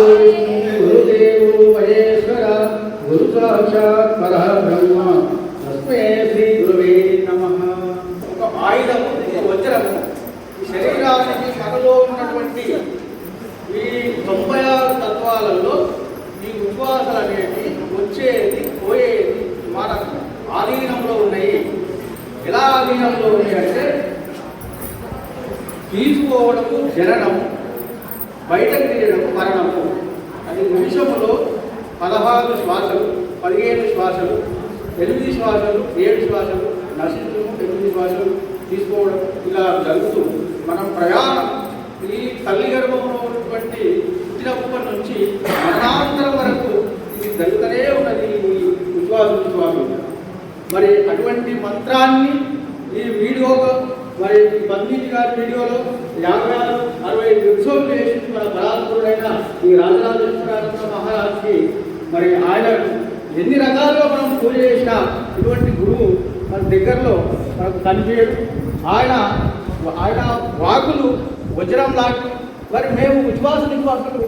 గురుదేవో మహేశ్వర గురు సాక్షాత్ పరబ్రహ్మ తస్మే శ్రీ గురువే నమః ఒక ఆయుధము ఒక వజ్రము ఈ శరీరానికి మనలో ఉన్నటువంటి ఈ తొంభై ఆరు తత్వాలలో ఈ ఉచ్ఛ్వాసాలు అనేవి వచ్చేది పోయేది మన ఆధీనంలో ఉన్నాయి ఎలా ఆధీనంలో ఉన్నాయి అంటే తీసుకోవడము జననము బయటకు తీయడం మరణము అది నిమిషములో పదహారు శ్వాసలు పదిహేను శ్వాసలు ఎనిమిది శ్వాసలు ఏడు శ్వాసలు నశించడం ఎనిమిది శ్వాసలు తీసుకోవడం ఇలా జరుగుతూ మనం ప్రయాణం ఈ తల్లి గర్భంలో ఉన్నటువంటి పుట్టినప్పటి నుంచి మరణాంతరం వరకు ఇది జరుగుతూనే ఉన్నది ఈ విశ్వాసం విశ్వాసం. మరి అటువంటి మంత్రాన్ని ఈ వీడియోలో మరి పండిత్ గారి వీడియోలో యాభై ఆరు అరవై ఎపిసోడ్ ఈ రాజరాజేశ్వరానంద మహారాజుకి మరి ఆయన ఎన్ని రకాలుగా మనం పూజ చేసినా ఇటువంటి గురువు మన దగ్గరలో మనకు కనిపించడు. ఆయన ఆయన వాకులు వజ్రం లాంటి మరి మేము విశ్వాస నిశ్వాసులు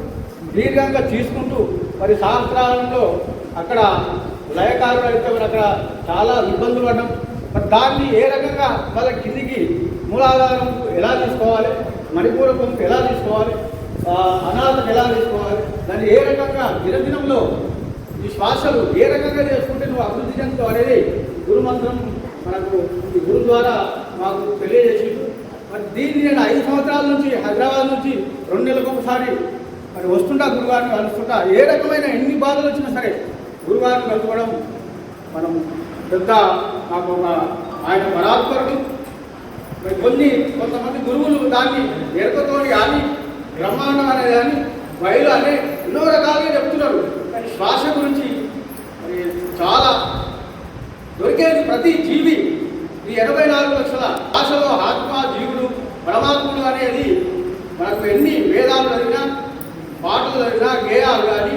దీర్ఘంగా తీసుకుంటూ మరి శాస్త్రాలలో అక్కడ లయకారులు అయితే మరి అక్కడ చాలా ఇబ్బందులు పడడం. మరి దాన్ని ఏ రకంగా వాళ్ళ కిందికి మూలాధారం ఎలా తీసుకోవాలి? మణిపూరకం ఎలా తీసుకోవాలి? అనాథం ఎలా తీసుకోవాలి దాన్ని ఏ రకంగా దినదినంలో ఈ శ్వాసలు ఏ రకంగా చేసుకుంటే నువ్వు అభివృద్ధి చెందుతావు అనేది గురుమంత్రం మనకు ఈ గురు ద్వారా మాకు తెలియజేసిండు మరి దీన్ని నేను ఐదు సంవత్సరాల నుంచి హైదరాబాద్ నుంచి రెండు నెలలకు ఒకసారి మరి వస్తుంటా గురువారిని కలుస్తుంటా. ఏ రకమైన ఎన్ని బాధలు వచ్చినా సరే గురువారిని కలుసుకోవడం మనం పెద్ద నాకు ఒక ఆయన పరాత్పరుడు మరి కొన్ని కొంతమంది గురువులు దాన్ని ఎరకతోని కానీ బ్రహ్మాండం అనే కానీ బయలు అనే ఎన్నో రకాలుగా చెప్తున్నారు. కానీ శ్వాస గురించి మరి చాలా దొరికేది ప్రతి జీవి. ఈ ఎనభై నాలుగు లక్షల భాషలో ఆత్మ జీవుడు పరమాత్ముడు అనేది మనకు ఎన్ని వేదాలు చదివినా పాటలు చదివినా గేయాలు కానీ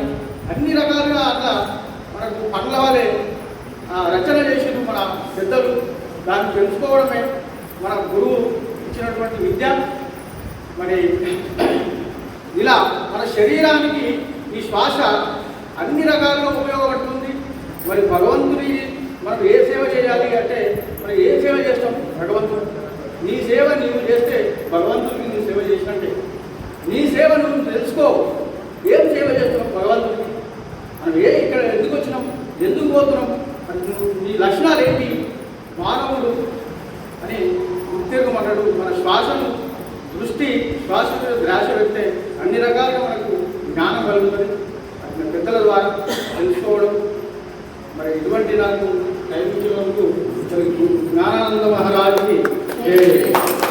అన్ని రకాలుగా అట్లా మనకు పండ్ల వలె రచన చేసిన మన పెద్దలు. దాన్ని తెలుసుకోవడమే మన గురువు ఇచ్చినటువంటి విద్య. మరి శరీరానికి ఈ శ్వాస అన్ని రకాలుగా ఉపయోగపడుతుంది. మరి భగవంతుని మనం ఏ సేవ చేయాలి అంటే మనం ఏ సేవ చేస్తాం? భగవంతుడు. నీ సేవ నీవు చేస్తే భగవంతుడికి నీ సేవ చేసినట్టే. నీ సేవ నువ్వు తెలుసుకో. ఏం సేవ చేస్తున్నావు భగవంతుడికి? మనం ఏ ఇక్కడ ఎందుకు వచ్చినాం? ఎందుకు పోతున్నాం? మరి నీ లక్షణాలు ఏంటి? మానవుడు అని గుర్తిరగమన్నాడు మన శ్వాసను దృష్టి శ్వాస మీద పెడితే అన్ని రకాలుగా మనకు జ్ఞానం కలుగుతుంది అది పెద్దల ద్వారా తెలుసుకోవడం మరి ఇటువంటి నాకు జ్ఞానానంద మహారాజుకి జై.